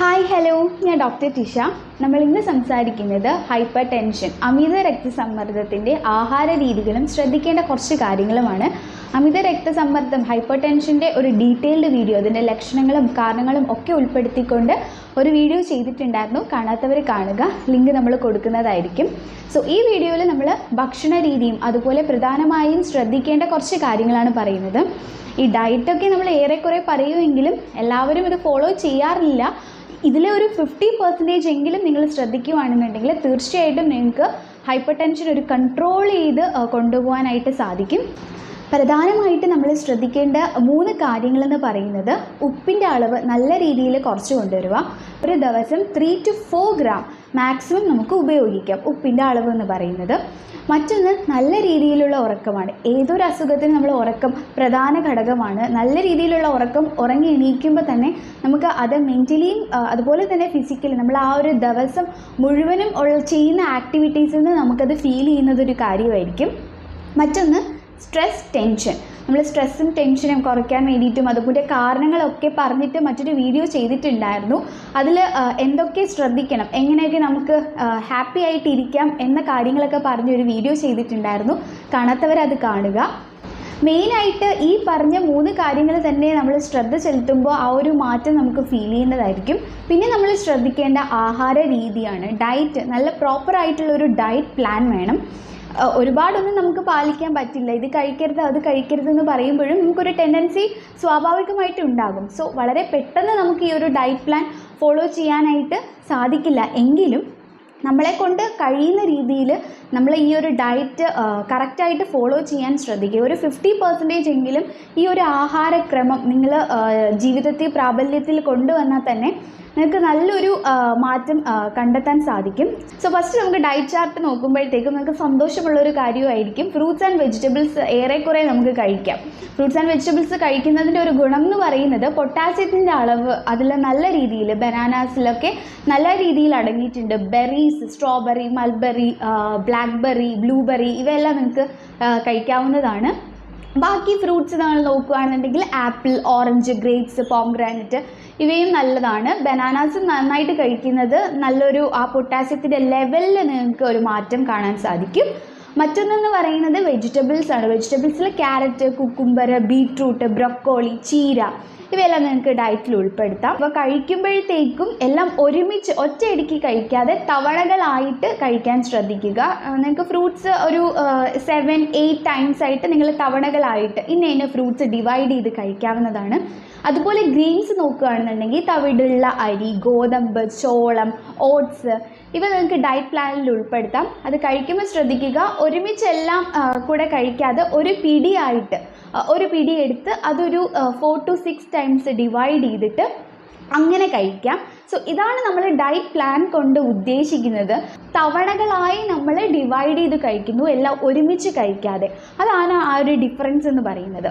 Hi hello ഞാൻ doctor Tisha നമ്മൾ ഇന്ന് സംസാരിക്കുന്നത് ഹൈപ്പർ ടെൻഷൻ അമിത രക്തസമ്മർദ്ദത്തിന്റെ ആഹാര രീതികളും ശ്രദ്ധിക്കേണ്ട കുറച്ച് കാര്യങ്ങളുമാണ്. അമിത രക്തസമ്മർദ്ദം ഹൈപ്പർ ടെൻഷന്റെ ഒരു ഡീറ്റെയിൽഡ് വീഡിയോ അതിന്റെ ലക്ഷണങ്ങളും കാരണങ്ങളും ഒക്കെ ഉൾപ്പെടുത്തിക്കൊണ്ട് ഒരു വീഡിയോ ചെയ്തിട്ടുണ്ടായിരുന്നു. കാണാത്തവർ കാണുക. ലിങ്ക് നമ്മൾ കൊടുക്കുന്നതായിരിക്കും. സോ ഈ വീഡിയോയിൽ നമ്മൾ ഭക്ഷണ രീതിയും അതുപോലെ പ്രധാനമായും ശ്രദ്ധിക്കേണ്ട കുറച്ച് കാര്യങ്ങളാണ് പറയുന്നത്. ഈ ഡയറ്റൊക്കെ നമ്മൾ ഏറെക്കുറെ പറയുമെങ്കിലും എല്ലാവരും ഇത് ഫോളോ ചെയ്യാറില്ല. ഇതിലെ ഒരു ഫിഫ്റ്റി പെർസെന്റേജ് എങ്കിലും നിങ്ങൾ ശ്രദ്ധിക്കുകയാണെന്നുണ്ടെങ്കിൽ തീർച്ചയായിട്ടും നിങ്ങൾക്ക് ഹൈപ്പർ ടെൻഷൻ ഒരു കൺട്രോൾ ചെയ്ത് കൊണ്ടുപോകാനായിട്ട് സാധിക്കും. പ്രധാനമായിട്ട് നമ്മൾ ശ്രദ്ധിക്കേണ്ട മൂന്ന് കാര്യങ്ങളെന്ന് പറയുന്നത് ഉപ്പിന്റെ അളവ് നല്ല രീതിയിൽ കുറച്ച് കൊണ്ടുവരിക. ഒരു ദിവസം three to four gram maximum നമുക്ക് ഉപയോഗിക്കാം ഉപ്പിന്റെ അളവ് എന്ന് പറയുന്നത്. മറ്റൊന്ന് നല്ല രീതിയിലുള്ള ഉറക്കമാണ്. ഏതൊരു അസുഖത്തിനും നമ്മൾ ഉറക്കം പ്രധാന ഘടകമാണ്. നല്ല രീതിയിലുള്ള ഉറക്കം ഉറങ്ങി എണീക്കുമ്പോൾ തന്നെ നമുക്ക് അത് മെന്റലിയും അതുപോലെ തന്നെ ഫിസിക്കലി നമ്മൾ ആ ഒരു ദിവസം മുഴുവനും ഉള്ള ചെയ്യുന്ന ആക്ടിവിറ്റീസിൽ നിന്ന് നമുക്കത് ഫീൽ ചെയ്യുന്നത് ഒരു കാര്യമായിരിക്കും. മറ്റൊന്ന് സ്ട്രെസ് ടെൻഷൻ നമ്മൾ സ്ട്രെസ്സും ടെൻഷനും കുറയ്ക്കാൻ വേണ്ടിയിട്ടും അതുപോലെ കാരണങ്ങളൊക്കെ പറഞ്ഞിട്ട് മറ്റൊരു വീഡിയോ ചെയ്തിട്ടുണ്ടായിരുന്നു. അതിൽ എന്തൊക്കെ ശ്രദ്ധിക്കണം എങ്ങനെയൊക്കെ നമുക്ക് ഹാപ്പി ആയിട്ട് ഇരിക്കാം എന്ന കാര്യങ്ങളൊക്കെ പറഞ്ഞൊരു വീഡിയോ ചെയ്തിട്ടുണ്ടായിരുന്നു. കാണാത്തവരത് കാണുക. മെയിനായിട്ട് ഈ പറഞ്ഞ മൂന്ന് കാര്യങ്ങൾ തന്നെ നമ്മൾ ശ്രദ്ധ ചെലുത്തുമ്പോൾ ആ ഒരു മാറ്റം നമുക്ക് ഫീൽ ചെയ്യുന്നതായിരിക്കും. പിന്നെ നമ്മൾ ശ്രദ്ധിക്കേണ്ട ആഹാര രീതിയാണ്. ഡയറ്റ് നല്ല ഒരു ഡയറ്റ് പ്ലാൻ വേണം. ഒരുപാടൊന്നും നമുക്ക് പാലിക്കാൻ പറ്റില്ല. ഇത് കഴിക്കരുത് അത് കഴിക്കരുത് എന്ന് പറയുമ്പോഴും നമുക്കൊരു ടെൻഡൻസി സ്വാഭാവികമായിട്ട് ഉണ്ടാകും. സോ വളരെ പെട്ടെന്ന് നമുക്ക് ഈ ഒരു ഡയറ്റ് പ്ലാൻ ഫോളോ ചെയ്യാനായിട്ട് സാധിക്കില്ല. എങ്കിലും നമ്മളെ കൊണ്ട് കഴിയുന്ന രീതിയിൽ നമ്മൾ ഈ ഒരു ഡയറ്റ് കറക്റ്റായിട്ട് ഫോളോ ചെയ്യാൻ ശ്രദ്ധിക്കുക. ഒരു ഫിഫ്റ്റി പെർസെന്റേജ് എങ്കിലും ഈ ഒരു ആഹാരക്രമം നിങ്ങൾ ജീവിതത്തിൽ പ്രാബല്യത്തിൽ കൊണ്ടുവന്നാൽ തന്നെ നിങ്ങൾക്ക് നല്ലൊരു മാറ്റം കണ്ടെത്താൻ സാധിക്കും. സോ ഫസ്റ്റ് നമുക്ക് ഡയറ്റ് ചാർട്ട് നോക്കുമ്പോഴത്തേക്കും നമുക്ക് സന്തോഷമുള്ള ഒരു കാര്യമായിരിക്കും. ഫ്രൂട്ട്സ് ആൻഡ് വെജിറ്റബിൾസ് ഏറെക്കുറെ നമുക്ക് കഴിക്കാം. ഫ്രൂട്ട്സ് ആൻഡ് വെജിറ്റബിൾസ് കഴിക്കുന്നതിന്റെ ഒരു ഗുണം എന്ന് പറയുന്നത് പൊട്ടാസ്യത്തിന്റെ അളവ് അതിൽ നല്ല രീതിയിൽ ബനാനാസിലൊക്കെ നല്ല രീതിയിൽ അടങ്ങിയിട്ടുണ്ട്. Berries strawberry mulberry blackberry blueberry ഇവയെല്ലാം നിങ്ങൾക്ക് കഴിക്കാവുന്നതാണ്. ബാക്കി ഫ്രൂട്ട്സ് നമ്മൾ നോക്കുകയാണെന്നുണ്ടെങ്കിൽ ആപ്പിൾ ഓറഞ്ച് ഗ്രേപ്സ് പോംഗ്രാനറ്റ് ഇവയും നല്ലതാണ്. ബനാനാസ് നന്നായിട്ട് കഴിക്കുന്നത് നല്ലൊരു ആ പൊട്ടാസ്യത്തിന്റെ ലെവലിൽ നിങ്ങൾക്ക് ഒരു മാറ്റം കാണാൻ സാധിക്കും. മറ്റൊന്നെന്ന് പറയുന്നത് വെജിറ്റബിൾസ് ആണ്. വെജിറ്റബിൾസിൽ ക്യാരറ്റ് കുക്കുംബർ ബീട്രൂട്ട് ബ്രൊക്കോളി ചീര ഇവയെല്ലാം നിങ്ങൾക്ക് ഡയറ്റിൽ ഉൾപ്പെടുത്താം. അപ്പോൾ കഴിക്കുമ്പോഴത്തേക്കും എല്ലാം ഒരുമിച്ച് ഒറ്റയടിക്ക് കഴിക്കാതെ തവളകളായിട്ട് കഴിക്കാൻ ശ്രദ്ധിക്കുക. നിങ്ങൾക്ക് ഫ്രൂട്ട്സ് ഒരു സെവൻ എയ്റ്റ് ടൈംസ് ആയിട്ട് നിങ്ങൾ തവണകളായിട്ട് ഇന്ന ഇന്ന ഫ്രൂട്ട്സ് ഡിവൈഡ് ചെയ്ത് കഴിക്കാവുന്നതാണ്. അതുപോലെ ഗ്രീൻസ് നോക്കുകയാണെന്നുണ്ടെങ്കിൽ തവിടുള്ള അരി ഗോതമ്പ് ചോളം ഓട്സ് ഇവ നിങ്ങൾക്ക് ഡയറ്റ് പ്ലാനിൽ ഉൾപ്പെടുത്താം. അത് കഴിക്കുമ്പോൾ ശ്രദ്ധിക്കുക ഒരുമിച്ചെല്ലാം കൂടെ കഴിക്കാതെ ഒരു പിടിയായിട്ട് ഒരു പിടി എടുത്ത് അതൊരു four to six times divide ചെയ്തിട്ട് അങ്ങനെ കഴിക്കാം. സോ ഇതാണ് നമ്മൾ ഡയറ്റ് പ്ലാൻ കൊണ്ട് ഉദ്ദേശിക്കുന്നത്. തവണകളായി നമ്മൾ ഡിവൈഡ് ചെയ്ത് കഴിക്കുന്നു എല്ലാം ഒരുമിച്ച് കഴിക്കാതെ. അതാണ് ആ ഒരു ഡിഫറൻസ് എന്ന് പറയുന്നത്.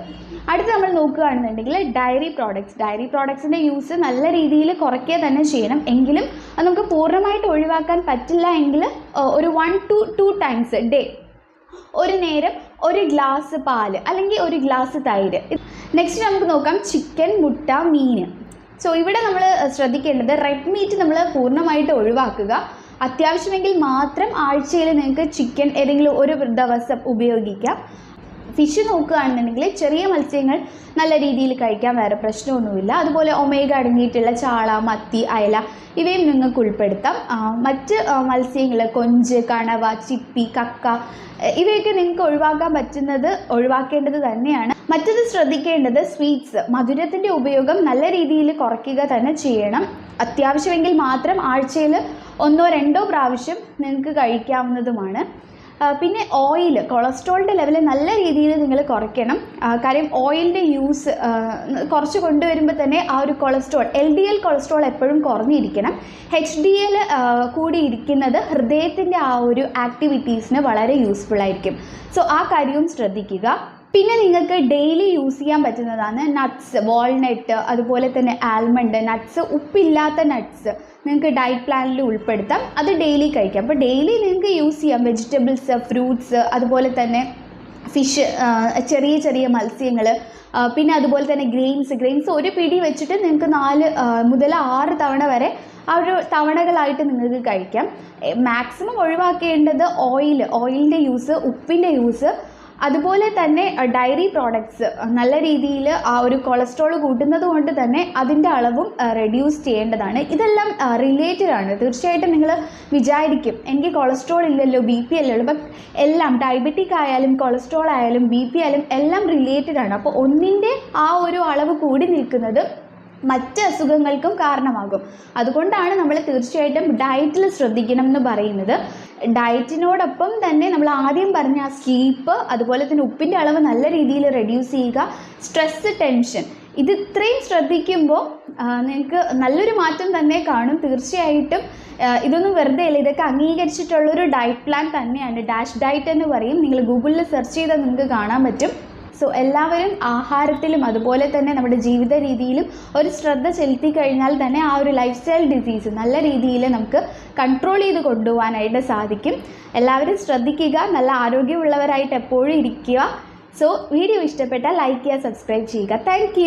അടുത്ത് നമ്മൾ നോക്കുകയാണെന്നുണ്ടെങ്കിൽ ഡയറി പ്രോഡക്ട്സ് ഡയറി പ്രോഡക്ട്സിന്റെ യൂസ് നല്ല രീതിയിൽ കുറയ്ക്കുക തന്നെ ചെയ്യണം. എങ്കിലും അത് നമുക്ക് പൂർണമായിട്ട് ഒഴിവാക്കാൻ പറ്റില്ല എങ്കിൽ ഒരു one to two times day ഒരു നേരം ഒരു ഗ്ലാസ് പാൽ അല്ലെങ്കിൽ ഒരു ഗ്ലാസ് തൈര്. നെക്സ്റ്റ് നമുക്ക് നോക്കാം ചിക്കൻ മുട്ട മീൻ. സോ ഇവിടെ നമ്മൾ ശ്രദ്ധിക്കേണ്ടത് റെഡ് മീറ്റ് നമ്മൾ പൂർണമായിട്ട് ഒഴിവാക്കുക. അത്യാവശ്യമെങ്കിൽ മാത്രം ആഴ്ചയിൽ നിങ്ങൾക്ക് ചിക്കൻ ഏതെങ്കിലും ഒരു ദിവസം ഉപയോഗിക്കാം. ഫിഷ് നോക്കുകയാണെന്നുണ്ടെങ്കിൽ ചെറിയ മത്സ്യങ്ങൾ നല്ല രീതിയിൽ കഴിക്കാൻ വേറെ പ്രശ്നമൊന്നുമില്ല. അതുപോലെ ഒമേഗ അടങ്ങിയിട്ടുള്ള ചാള മത്തി അയല ഇവയും നിങ്ങൾക്ക് ഉൾപ്പെടുത്താം. മറ്റ് മത്സ്യങ്ങൾ കൊഞ്ച് കണവ ചിപ്പി കക്ക ഇവയൊക്കെ നിങ്ങൾക്ക് ഒഴിവാക്കാൻ പറ്റുന്നത് ഒഴിവാക്കേണ്ടത് തന്നെയാണ്. മറ്റത് ശ്രദ്ധിക്കേണ്ടത് സ്വീറ്റ്സ് മധുരത്തിന്റെ ഉപയോഗം നല്ല രീതിയിൽ കുറയ്ക്കുക തന്നെ ചെയ്യണം. അത്യാവശ്യമെങ്കിൽ മാത്രം ആഴ്ചയിൽ ഒന്നോ രണ്ടോ പ്രാവശ്യം നിങ്ങൾക്ക് കഴിക്കാവുന്നതുമാണ്. പിന്നെ ഓയിൽ കൊളസ്ട്രോളിന്റെ ലെവൽ നല്ല രീതിയിൽ നിങ്ങൾ കുറയ്ക്കണം. കാര്യം ഓയിലിന്റെ യൂസ് കുറച്ച് കൊണ്ടുവരുമ്പോൾ തന്നെ ആ ഒരു cholesterol L D L cholesterol എപ്പോഴും കുറഞ്ഞിരിക്കണം. എച്ച് ഡി എൽ കൂടി ഇരിക്കുന്നത് ഹൃദയത്തിന്റെ ആ ഒരു ആക്ടിവിറ്റീസിന് വളരെ യൂസ്ഫുൾ ആയിരിക്കും. സോ ആ കാര്യവും ശ്രദ്ധിക്കുക. പിന്നെ നിങ്ങൾക്ക് ഡെയിലി യൂസ് ചെയ്യാൻ പറ്റുന്നതാണ് നട്ട്സ് വാൾനട്ട് അതുപോലെ തന്നെ ആൽമണ്ട് നട്ട്സ് ഉപ്പില്ലാത്ത നട്ട്സ് നിങ്ങൾക്ക് ഡയറ്റ് പ്ലാനിൽ ഉൾപ്പെടുത്താം. അത് ഡെയിലി കഴിക്കാം. അപ്പോൾ ഡെയിലി നിങ്ങൾക്ക് യൂസ് ചെയ്യാം. വെജിറ്റബിൾസ് ഫ്രൂട്ട്സ് അതുപോലെ തന്നെ ഫിഷ് ചെറിയ ചെറിയ മത്സ്യങ്ങൾ പിന്നെ അതുപോലെ തന്നെ ഗ്രെയിൻസ് ഗ്രെയിൻസ് ഒരു പിടി വെച്ചിട്ട് നിങ്ങൾക്ക് നാല് മുതൽ ആറ് തവണ വരെ ആ ഒരു തവണകളായിട്ട് നിങ്ങൾക്ക് കഴിക്കാം. മാക്സിമം ഒഴിവാക്കേണ്ടത് ഓയിൽ ഓയിലിന്റെ യൂസ് ഉപ്പിന്റെ യൂസ് അതുപോലെ തന്നെ ഡയറി പ്രോഡക്ട്സ് നല്ല രീതിയിൽ ആ ഒരു കൊളസ്ട്രോൾ കൂട്ടുന്നത് കൊണ്ട് തന്നെ അതിന്റെ അളവും റെഡ്യൂസ് ചെയ്യേണ്ടതാണ്. ഇതെല്ലാം റിലേറ്റഡ് ആണ്. തീർച്ചയായിട്ടും നിങ്ങൾ വിചാരിക്കും എനിക്ക് കൊളസ്ട്രോൾ ഇല്ലല്ലോ ബി പി അല്ലല്ലോ ബട്ട് എല്ലാം ഡയബറ്റിക് ആയാലും കൊളസ്ട്രോൾ ആയാലും ബി പി ആയാലും എല്ലാം റിലേറ്റഡ് ആണ്. അപ്പോൾ ഒന്നിന്റെ ആ ഒരു അളവ് കൂടി നിൽക്കുന്നത് മറ്റ് അസുഖങ്ങൾക്കും കാരണമാകും. അതുകൊണ്ടാണ് നമ്മൾ തീർച്ചയായിട്ടും ഡയറ്റിൽ ശ്രദ്ധിക്കണം എന്ന് പറയുന്നത്. ഡയറ്റിനോടൊപ്പം തന്നെ നമ്മൾ ആദ്യം പറഞ്ഞ സ്ലീപ്പ് അതുപോലെ തന്നെ ഉപ്പിന്റെ അളവ് നല്ല രീതിയിൽ റെഡ്യൂസ് ചെയ്യുക. സ്ട്രെസ് ടെൻഷൻ ഇത് ഇത്രയും ശ്രദ്ധിക്കുമ്പോൾ നിങ്ങൾക്ക് നല്ലൊരു മാറ്റം തന്നെ കാണും. തീർച്ചയായിട്ടും ഇതൊന്നും വെറുതെ അല്ല. ഇതൊക്കെ അംഗീകരിച്ചിട്ടുള്ളൊരു ഡയറ്റ് പ്ലാൻ തന്നെയാണ്. ഡാഷ് ഡയറ്റ് എന്ന് പറയും. നിങ്ങൾ ഗൂഗിളിൽ സെർച്ച് ചെയ്താൽ നിങ്ങൾക്ക് കാണാൻ പറ്റും. സോ എല്ലാവരും ആഹാരത്തിലും അതുപോലെ തന്നെ നമ്മുടെ ജീവിത രീതിയിലും ഒരു ശ്രദ്ധ ചെലുത്തി കഴിഞ്ഞാൽ തന്നെ ആ ഒരു ലൈഫ് സ്റ്റൈൽ ഡിസീസ് നല്ല രീതിയിൽ നമുക്ക് കൺട്രോൾ ചെയ്ത് കൊണ്ടുപോകാനായിട്ട് സാധിക്കും. എല്ലാവരും ശ്രദ്ധിക്കുക നല്ല ആരോഗ്യമുള്ളവരായിട്ട് എപ്പോഴും ഇരിക്കുക. സോ വീഡിയോ ഇഷ്ടപ്പെട്ടാൽ ലൈക്ക് ചെയ്യുക സബ്സ്ക്രൈബ് ചെയ്യുക. താങ്ക്